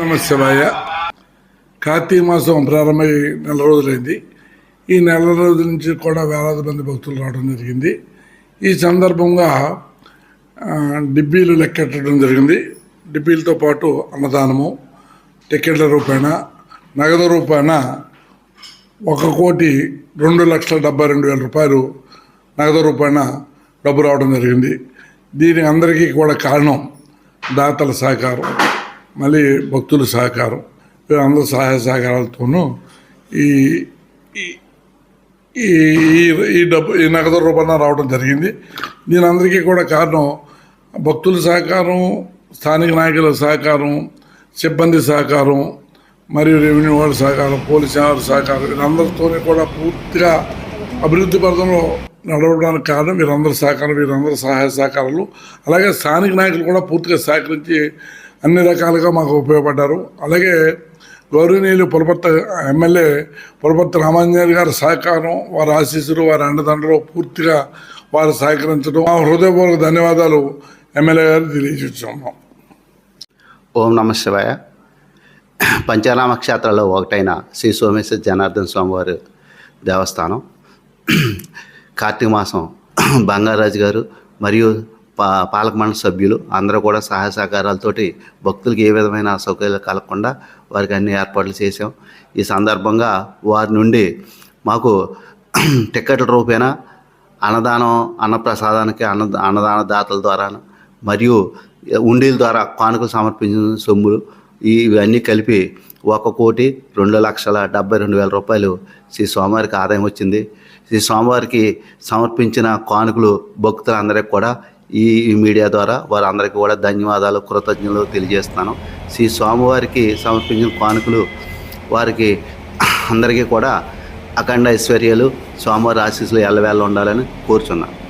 నమశివాయ కార్తీక మాసం ప్రారంభమై నెల రోజులైంది. ఈ నెల రోజుల నుంచి కూడా వేలాది మంది భక్తులు రావడం జరిగింది. ఈ సందర్భంగా డిబ్బీలు లెక్కెట్టడం జరిగింది. డిబ్బీలతో పాటు అన్నదానము టికెట్ల రూపాయన నగదు రూపాయన ఒక కోటి రెండు లక్షల డెబ్బై రెండు వేల రూపాయలు నగదు రూపాయన డబ్బు రావడం జరిగింది. దీని అందరికీ కూడా కారణం దాతల సహకారం మళ్ళీ భక్తుల సహకారం వీళ్ళందరూ సహాయ సహకారాలతోనూ ఈ ఈ- ఈ ఈ- ఈ డబ్బు ఈ నగదు రూపాయన రావడం జరిగింది. దీని అందరికీ కూడా కారణం భక్తుల సహకారం స్థానిక నాయకుల సహకారం సిబ్బంది సహకారం మరియు రెవెన్యూ వాళ్ళ సహకారం పోలీస్ వారి సహకారం వీరందరితోనే కూడా పూర్తిగా అభివృద్ధి పథంలో నడవడానికి కారణం వీరందరి సహకారం వీరందరి సహాయ సహకారాలు. అలాగే స్థానిక నాయకులు కూడా పూర్తిగా సహకరించి అన్ని రకాలుగా మాకు ఉపయోగపడ్డారు. అలాగే గౌరవనీయులు పులపర్త ఎమ్మెల్యే పులపర్త రామాంజనేయులు గారి సహకారం వారి ఆశీస్సులు వారి అండదండలు పూర్తిగా వారు సహకరించడం. మా హృదయపూర్వక ధన్యవాదాలు ఎమ్మెల్యే గారు తెలియజేస్తున్నాం. ఓం నమ శివాయ. పంచారామ క్షేత్రాల్లో ఒకటైన శ్రీ సోమేశ్వర జనార్దన స్వామివారి దేవస్థానం. కార్తీక మాసం బంగారాజు గారు మరియు పా పాలక మండలి సభ్యులు అందరూ కూడా సహాయ సహకారాలతోటి భక్తులకు ఏ విధమైన సౌకర్యాలు కలగకుండా వారికి అన్ని ఏర్పాట్లు చేశాం. ఈ సందర్భంగా వారి నుండి మాకు టికెట్ల రూపేణా అన్నదానం అన్నప్రసాదానికి అన్న అన్నదాన దాతల ద్వారా మరియు ఉండీల ద్వారా కానుకలు సమర్పించిన సొమ్ములు ఇవన్నీ కలిపి ఒక కోటి రెండు లక్షల డెబ్బై రెండు వేల రూపాయలు శ్రీ స్వామివారికి ఆదాయం వచ్చింది. శ్రీ స్వామివారికి సమర్పించిన కానుకలు భక్తులందరికీ కూడా ఈ ఈ మీడియా ద్వారా వారందరికీ కూడా ధన్యవాదాలు కృతజ్ఞతలు తెలియజేస్తున్నాను. శ్రీ స్వామివారికి సమర్పించిన కానుకలు వారికి అందరికీ కూడా అఖండ ఐశ్వర్యాలు స్వామివారి ఆశీస్సులు ఎల్లవేళ ఉండాలని కోరుచున్నాను.